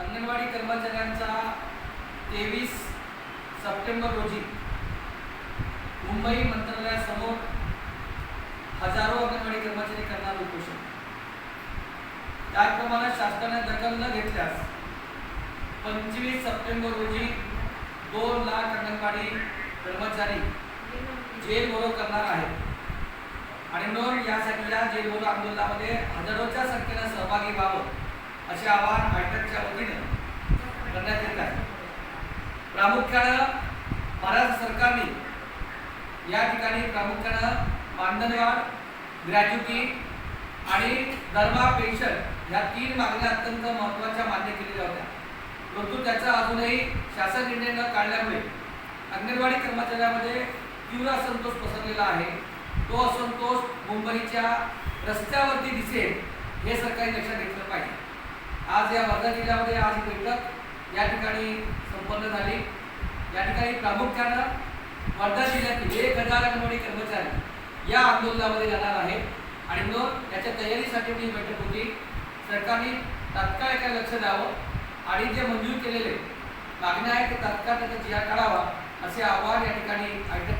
अंगणवाडी कर्मचाऱ्यांचा तेवीस सप्टेंबर रोजी मुंबई मंत्रालयासमोर हजारो अंगणवाडी कर्मचारी करणार उपोषण. त्याचप्रमाणे शासनाने दखल न घेतल्यास पंचवीस सप्टेंबर रोजी दोन लाख अंगणवाडी कर्मचारी जेल बोलो करणार आहेत. आणि म्हणून यासाठी या जेल बोलो आंदोलनामध्ये हजारोच्या संख्येनं सहभागी व्हावं. असे आवाहन आयटकच्या वतीने करण्यात येत आहे. प्रामुख्यानं महाराष्ट्र सरकारने या ठिकाणी प्रामुख्यानं मानधनवाढ ग्रॅज्युटी आणि दरमा पेन्शन ह्या तीन मागण्या अत्यंत महत्त्वाच्या मान्य केलेल्या होत्या. परंतु त्याचा अजूनही शासन निर्णय न काढल्यामुळे अंगणवाडी कर्मचाऱ्यांमध्ये तीव्र असंतोष पसरलेला आहे. तो असंतोष मुंबईच्या रस्त्यावरती दिसेल हे सरकारी लक्षात घेतलं पाहिजे. आज या वर्धा जिल्ह्यामध्ये आज ही बैठक या ठिकाणी संपन्न झाली. या ठिकाणी प्रामुख्यानं वर्धा जिल्ह्यातील एक हजार अंगणवाडी कर्मचारी या आंदोलनामध्ये जाणार आहेत. आणि मग याच्या तयारीसाठी ही बैठक होती. सरकारने तात्काळ याकडे लक्ष द्यावं आणि जे मंजूर केलेले मागण्या आहेत ते तात्काळ त्याचा जिया काढावा असे आवाहन या ठिकाणी आयटक